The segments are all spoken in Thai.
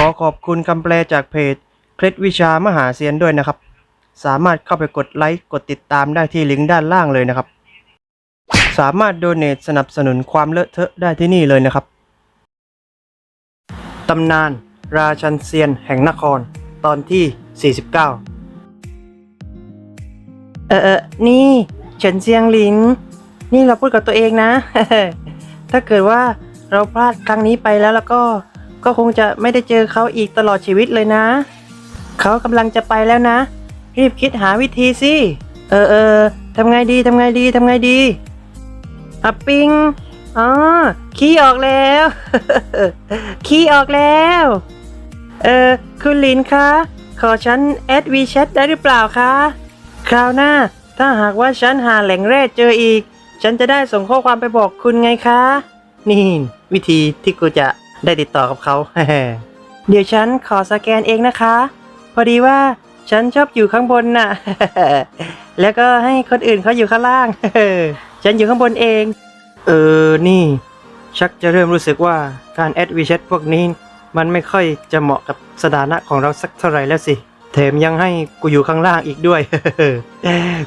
ขอขอบคุณคำแปลจากเพจ เคล็ดวิชามหาเซียนด้วยนะครับ สามารถเข้าไปกดไลค์ กดติดตามได้ที่ลิงก์ด้านล่างเลยนะครับ สามารถโดเนทสนับสนุนความเลอะเทอะได้ที่นี่เลยนะครับ ตำนาน ราชันเซียนแห่งนคร ตอนที่ 49 เออเออนี่เฉินเซียงหลิงนี่เราพูดกับตัวเองนะ ถ้าเกิดว่าเราพลาดครั้งนี้ไปแล้วแล้วก็ ก็คงจะไม่ได้เจอเขาอีกตลอดชีวิตเลยนะ เขากำลังจะไปแล้วนะ รีบคิดหาวิธีสิ เออเออทำไงดีทำไงดีทำไงดีอะปิงอ๋อขี้ออกแล้ว ขี้ออกแล้ว เออคุณลินคะ ขอฉันแอดวีแชทได้หรือเปล่าคะ คราวหน้า ถ้าหากว่าฉันหาแหล่งแร่เจออีก ฉันจะได้ส่งข้อความไปบอกคุณไงคะ นี่วิธีที่กูจะ ได้ติดต่อกับเขา เดี๋ยวฉันขอสแกนเองนะคะ พอดีว่าฉันชอบอยู่ข้างบนน่ะ แล้วก็ให้คนอื่นเขาอยู่ข้างล่าง ฉันอยู่ข้างบนเอง เออ นี่ ชักจะเริ่มรู้สึกว่าการแอดวีแชทพวกนี้ มันไม่ค่อยจะเหมาะกับสถานะของเราสักเท่าไหร่แล้วสิ แถมยังให้กูอยู่ข้างล่างอีกด้วย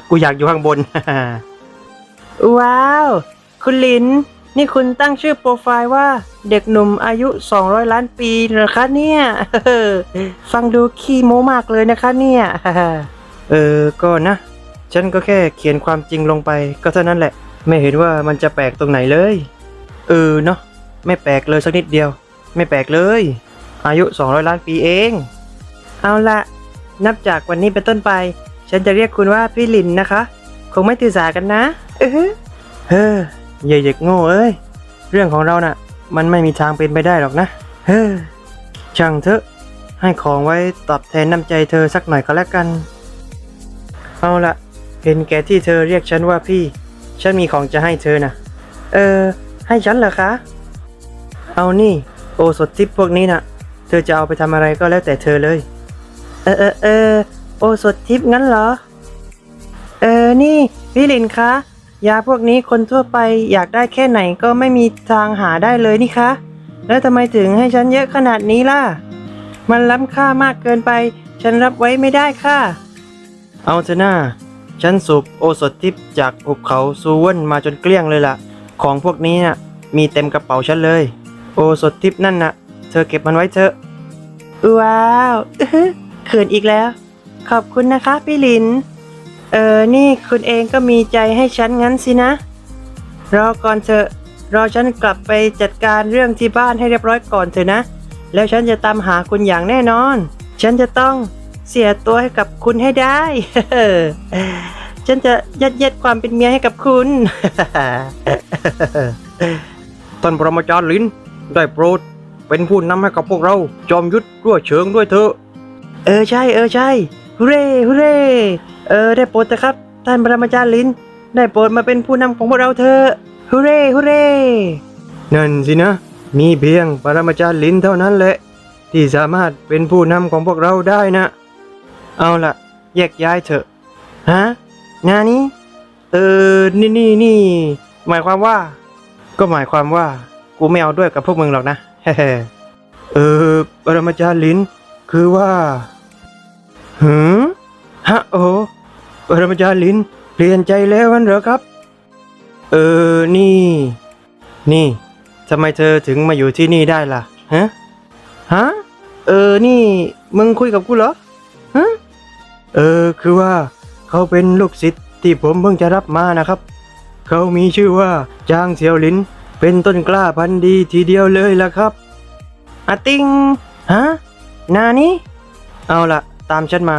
กูอยากอยู่ข้างบน ว้าว คุณลิน นี่คุณตั้งชื่อโปรไฟล์ว่าเด็กหนุ่มอายุ 200 ล้านปีเหรอคะเนี่ย ฟังดูขี้โม้มากเลยนะคะเนี่ย เออ ก็นะ ฉันก็แค่เขียนความจริงลงไปก็เท่านั้นแหละ ไม่เห็นว่ามันจะแปลกตรงไหนเลย เออเนาะ ไม่แปลกเลยสักนิดเดียว ไม่แปลกเลย อายุ 200 ล้านปีเอง เอาละ นับจากวันนี้เป็นต้นไป ฉันจะเรียกคุณว่าพี่ลินนะคะ คงไม่ถือสากันนะ เออเฮ้ออ ย่าเด็กโง่เอ้ย เรื่องของเราน่ะ มันไม่มีทางเป็นไปได้หรอกนะ เฮ้อ ช่างเถอะ ให้ของไว้ตอบแทนน้ำใจเธอสักหน่อยก็แล้วกัน เอาละเห็นแก่ที่เธอเรียกฉันว่าพี่ ฉันมีของจะให้เธอนะเออ ให้ฉันเหรอคะ เอานี่ โอสถทิพย์พวกนี้น่ะ เธอจะเอาไปทำอะไรก็แล้วแต่เธอเลย เออเออเออโอสถทิพย์งั้นเหรอ เออ นี่ พี่ลินคะ ยาพวกนี้คนทั่วไปอยากได้แค่ไหนก็ไม่มีทางหาได้เลยนี่คะ แล้วทำไมถึงให้ฉันเยอะขนาดนี้ล่ะ มันล้ำค่ามากเกินไป ฉันรับไว้ไม่ได้ค่ะ เอาเถอะหน้า ฉันสูบโอสถทิพย์จากหุบเขาซูเว่นมาจนเกลี้ยงเลยล่ะ ของพวกนี้น่ะมีเต็มกระเป๋าฉันเลย โอสถทิพย์นั่นน่ะ เธอเก็บมันไว้เถอะ ว้าวเขินอีกแล้ว ขอบคุณนะคะพี่ลิน เออ นี่คุณเองก็มีใจให้ฉันงั้นสินะ รอก่อนเถอะ รอฉันกลับไปจัดการเรื่องที่บ้านให้เรียบร้อยก่อนเถอะนะ แล้วฉันจะตามหาคุณอย่างแน่นอน ฉันจะต้องเสียตัวให้กับคุณให้ได้ ฉันจะยัดเยียดความเป็นเมียให้กับคุณ ท่านปรมาจารย์ลินได้โปรด เป็นผู้นำให้กับพวกเรา จอมยุทธรั่วเชิงด้วยเถอะ เออใช่ เออใช่ ฮุเร่ฮุเร่ เออได้โปรดเถอะครับ ท่านปรมาจารย์ลินได้โปรดมาเป็นผู้นำของพวกเราเถอะฮุเร่ฮุเร่นั่นสินะ มีเพียงปรมาจารย์ลินเท่านั้นแหละ ที่สามารถเป็นผู้นำของพวกเราได้นะ เอาล่ะ แยกย้ายเถอะฮะงานนี้เออนี่นี่นี่หมายความว่า ก็หมายความว่า กูไม่เอาด้วยกับพวกมึงหรอกนะเออปรมาจารย์ลินคือว่าหืมฮะโอ ปรมาจารย์ลินเปลี่ยนใจแล้วกันเหรอครับ เออ นี่ นี่ทำไมเธอถึงมาอยู่ที่นี่ได้ล่ะ ฮะ ฮะ เออ นี่ มึงคุยกับกูเหรอ ฮะ เออ คือว่าเขาเป็นลูกศิษย์ที่ผมเพิ่งจะรับมานะครับ เขามีชื่อว่าจางเซียวลิน เป็นต้นกล้าพันธุ์ดีทีเดียวเลยล่ะครับอะติง ฮะ นานี้ เอาละตามฉันมา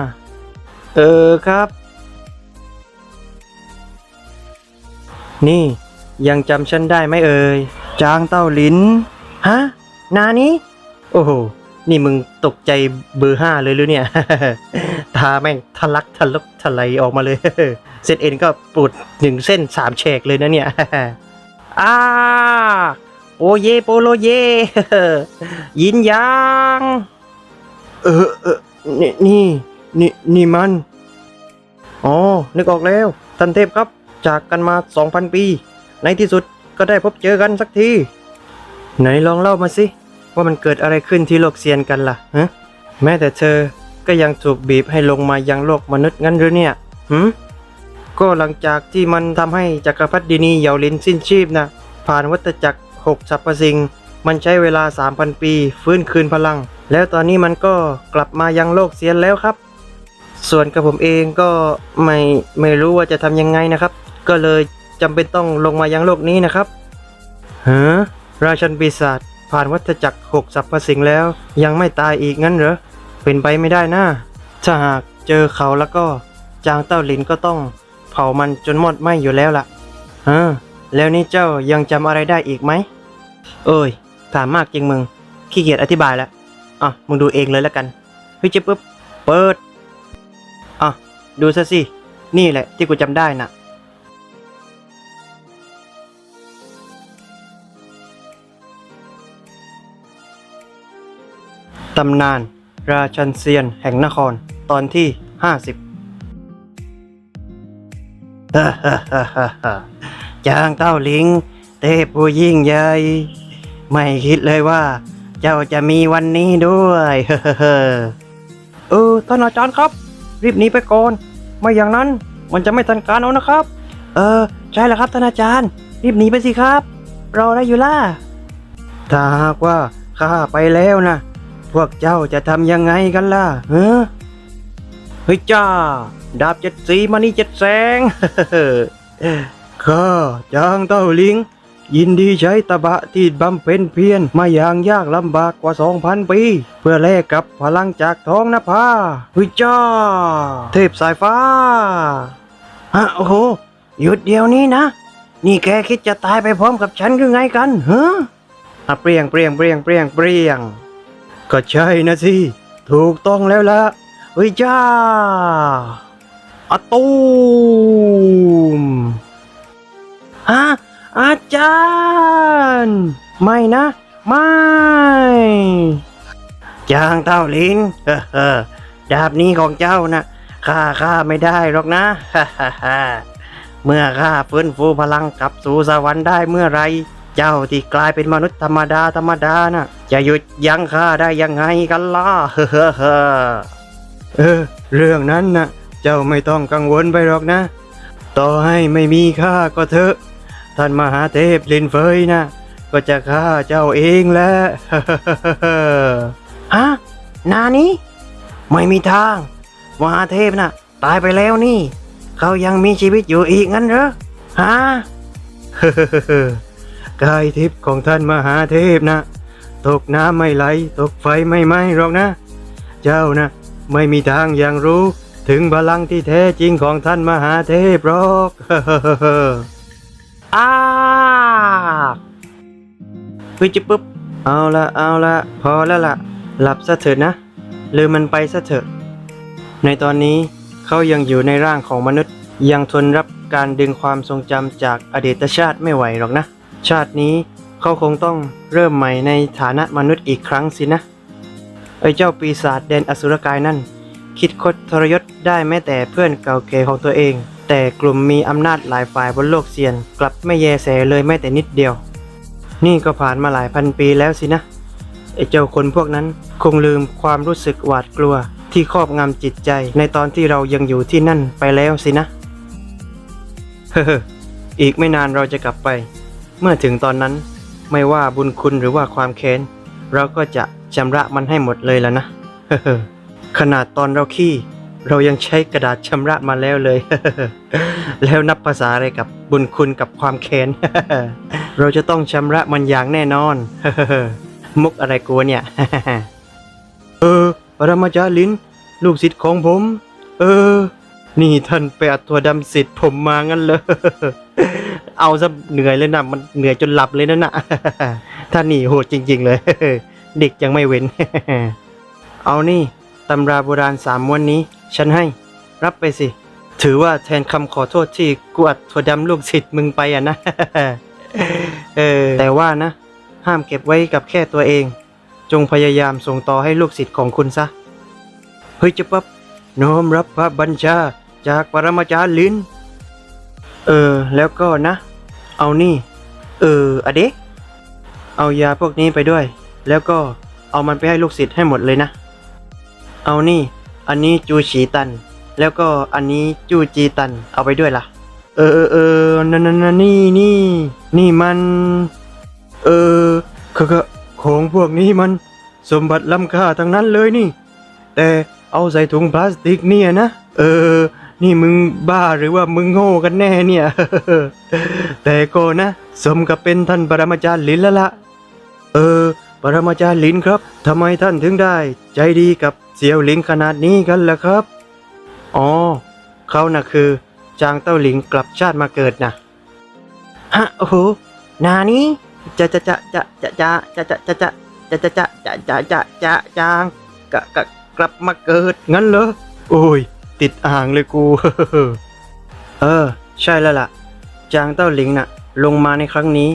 เออครับ นี่ยังจำฉันได้ไหมเอ่ย จางเต้าลินฮะ นานี้ โอ้โห นี่มึงตกใจเบอร์ห้าเลยหรือเนี่ย ตาแม่งทะลักทะลุกทะไลออกมาเลย เส้นเอ็นก็ปูดหนึ่งเส้นสามแฉกเลยนะเนี่ยอ้าโอเยโปโลเย ยินยังเออเออนี่นี่นี่นี่มัน อ๋อ นึกออกแล้วท่านเทพครับ จากกันมาสองพันปี ในที่สุดก็ได้พบเจอกันสักที ไหนลองเล่ามาสิ ว่ามันเกิดอะไรขึ้นที่โลกเซียนกันล่ะฮะแม้แต่เธอก็ยังถูกบีบให้ลงมายังโลกมนุษย์งั้นหรือเนี่ยหืมก็หลังจากที่มันทำให้จักรพรรดินีเหยาลินสิ้นชีพนะผ่านวัฏจักรหกสรรพสิ่ง มันใช้เวลา 3,000 ปี ฟื้นคืนพลัง แล้วตอนนี้มันก็กลับมายังโลกเซียนแล้วครับ ส่วนกับผมเองก็ไม่ไม่รู้ว่าจะทำยังไงนะครับ ก็เลยจำเป็นต้องลงมายังโลกนี้นะครับฮะราชันปีศาจผ่านวัฏจักรหกสรรพสิ่งแล้ว ยังไม่ตายอีกงั้นเหรอ เป็นไปไม่ได้นะถ้าหากเจอเขาแล้วก็จางเต้าหลินก็ต้อง เผามันจนหมดไหมอยู่แล้วล่ะฮะแล้วนี่เจ้ายังจำอะไรได้อีกไหม เอ้ย ถามมากจริงมึง ขี้เกียจอธิบายแล้วอะ มึงดูเองเลยแล้วกันเฮ้ยเจ๊ปุ๊บ เปิด อะ ดูซะสิ นี่แหละที่กูจำได้น่ะำนาน ราชันเซียนแห่งนครตอนที่ 50จางเต้าหลิง เทพผู้ยิ่งใหญ่ ไม่คิดเลยว่า เจ้าจะมีวันนี้ด้วยเออท่านอาจารย์ครับ รีบหนีไปก่อนไม่อย่างนั้นมันจะไม่ทันการเอานะครับ เออ ใช่แล้วครับท่านอาจารย์ รีบหนีไปสิครับ รอได้อยู่ล่ะถ้าหากว่าข้าไปแล้วนะ พวกเจ้าจะทำยังไงกันล่ะเฮ้เฮ้ยจ้า ดาบเจ็ดสีมานี่เจ็ดแสงข้าจางเต้าลิง ยินดีใช้ตะบะที่บำเพ็ญเพียรมาอย่างยากลำบากกว่าสองพันปี เพื่อแลกกับพลังจากท้องนภาวิจ้า เทพสายฟ้าฮะโอ้โหหยุดเดี๋ยวนี้นะ นี่แกคิดจะตายไปพร้อมกับฉันหรือไงกันเฮ้อเปรียงเปรียงเปรียงเปรียงเปรียง ก็ใช่นะสิ ถูกต้องแล้วละวิจ้าอะตูมฮะอาจารย์ ไม่นะ ไม่จางเต้าลินเฮ้อเฮ้อดาบนี้ของเจ้านะข้าข้าไม่ได้หรอกนะฮ่าฮ่าเมื่อข้าฟื้นฟูพลังกลับสู่สวรรค์ได้เมื่อไร เจ้าที่กลายเป็นมนุษย์ธรรมดาธรรมดานะ่ะ จะหยุดยั้งข้าได้ยังไงกันล่ะเฮ้อเฮ้อเฮ้อเอเรื่องนั้นนะ่ะ เจ้าไม่ต้องกังวลไปหรอกนะ ต่อให้ไม่มีข้าก็เถอะ ท่านมหาเทพลินเฟยนะก็จะฆ่าเจ้าเองแหละฮะนานี้ ไม่มีทาง มหาเทพนะ่ะ ตายไปแล้วนี่ เขายังมีชีวิตอยู่อีกงั้นเหรอฮะ กายทิพย์ของท่านมหาเทพนะ ตกน้ำไม่ไหล ตกไฟไม่ไหม้หรอกนะ เจ้านะ ไม่มีทางอย่างรู้ถึงพลังที่แท้จริงของท่านมหาเทพหรอกอ้าเฮ้ยจิบปุ๊บ เอาละเอาละพอแล้วละหลับซะเถิดนะลืมมันไปซะเถอะ ในตอนนี้เขายังอยู่ในร่างของมนุษย์ ยังทนรับการดึงความทรงจำจากอดีตชาติไม่ไหวหรอกนะ ชาตินี้เขาคงต้องเริ่มใหม่ในฐานะมนุษย์อีกครั้งสินะ ไอ้เจ้าปีศาจแดนอสุรกายนั่น คิดคดทรยศได้แม้แต่เพื่อนเก่าแก่ของตัวเอง แต่กลุ่มมีอำนาจหลายฝ่ายบนโลกเซียน กลับไม่แยแสเลยแม้แต่นิดเดียว นี่ก็ผ่านมาหลายพันปีแล้วสินะ ไอ้เจ้าคนพวกนั้นคงลืมความรู้สึกหวาดกลัว ที่ครอบงำจิตใจในตอนที่เรายังอยู่ที่นั่นไปแล้วสินะ เฮ้ออีกไม่นานเราจะกลับไป เมื่อถึงตอนนั้นไม่ว่าบุญคุณหรือว่าความแค้น เราก็จะชำระมันให้หมดเลยแล้วนะขนาดตอนเราขี้เรายังใช้กระดาษชำระมาแล้วเลย แล้วนับภาษาอะไรกับบุญคุณกับความแค้น เราจะต้องชำระมันอย่างแน่นอน มุกอะไรกูเนี่ย เออ ปรมาจารย์ลิน ลูกศิษย์ของผม เออ นี่ท่านไปอัดตัวดำศิษย์ผมมางั้นเลย เอาซะเหนื่อยเลยนะมันเหนื่อยจนหลับเลยนะน่ะท่านนี่โหดจริง ๆ เลย เด็กยังไม่เว้น เอานี่ตำราโบราณสามม้วนนี้ ฉันให้ รับไปสิ ถือว่าแทนคำขอโทษที่กูอัดถั่วดำลูกศิษย์มึงไปอะนะเออแต่ว่านะ ห้ามเก็บไว้กับแค่ตัวเอง จงพยายามส่งต่อให้ลูกศิษย์ของคุณซะ เฮ้ยจะปั๊บน้อมรับพระบัญชาจากปรมาจารย์ลิน เออ แล้วก็นะ เอานี่ เอออะเด็กเอายาพวกนี้ไปด้วย แล้วก็เอามันไปให้ลูกศิษย์ให้หมดเลยนะ เอานี่ อันนี้จูฉีตัน แล้วก็อันนี้จูจีตัน เอาไปด้วยล่ะ เออเออเออนั่นนั่นนี่นี่นี่มัน เออก็ก็ของพวกนี้มัน สมบัติล้ำค่าทั้งนั้นเลยนี่ แต่เอาใส่ถุงพลาสติกเนี่ยนะ เออ นี่มึงบ้าหรือว่ามึงโง่กันแน่เนี่ย แต่ก็นะ สมกับเป็นท่านปรมาจารย์ลินแล้วละเออ ปรมาจารย์ลินครับทำไมท่านถึงได้ ใจดีกับเสี่ยวหลิงขนาดนี้กันล่ะครับ อ๋อเขาน่ะคือ จางเต้าหลิงกลับชาติมาเกิดนะฮะโอ้โหนานี้จะจะจะจะจะจะจะจะจะจะจะจะจะจะจะจะจางกะกะกลับมาเกิดงั้นเหรอโอ้ย ติดอ่างเลยกู เออ ใช่แล้วล่ะ จางเต้าหลิงน่ะ ลงมาในครั้งนี้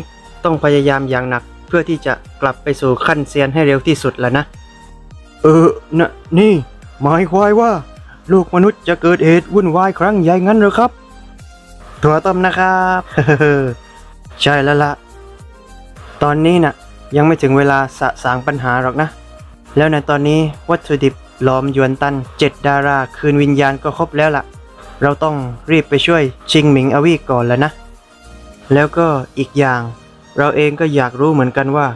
ต้องพยายามอย่างหนักเพื่อที่จะกลับไปสู่ขั้นเซียนให้เร็วที่สุดแล้วนะ เออนะนี่ หมายความว่า ลูกมนุษย์จะเกิดเหตุวุ่นวายครั้งใหญ่งั้นเหรอครับถั่วต้มนะครับใช่แล้วล่ะ ตอนนี้น่ะยังไม่ถึงเวลาสะสางปัญหาหรอกนะ แล้วในตอนนี้วัตถุดิบห ลอมยวนตันเจ็ดดาราคืนวิญญาณก็ครบแล้วล่ะ เราต้องรีบไปช่วยชิงหมิงอวีก่อนแล้วนะ แล้วก็อีกอย่าง เราเองก็อยากรู้เหมือนกันว่า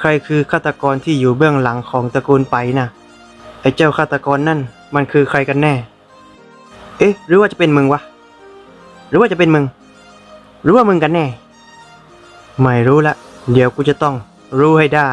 ใครคือฆาตกรที่อยู่เบื้องหลังของตระกูลไปนะไอ้เจ้าฆาตกรนั่นมันคือใครกันแน่ เอ๊ะ หรือว่าจะเป็นมึงวะ หรือว่าจะเป็นมึง หรือว่ามึงกันแน่ ไม่รู้ละ เดี๋ยวกูจะต้องรู้ให้ได้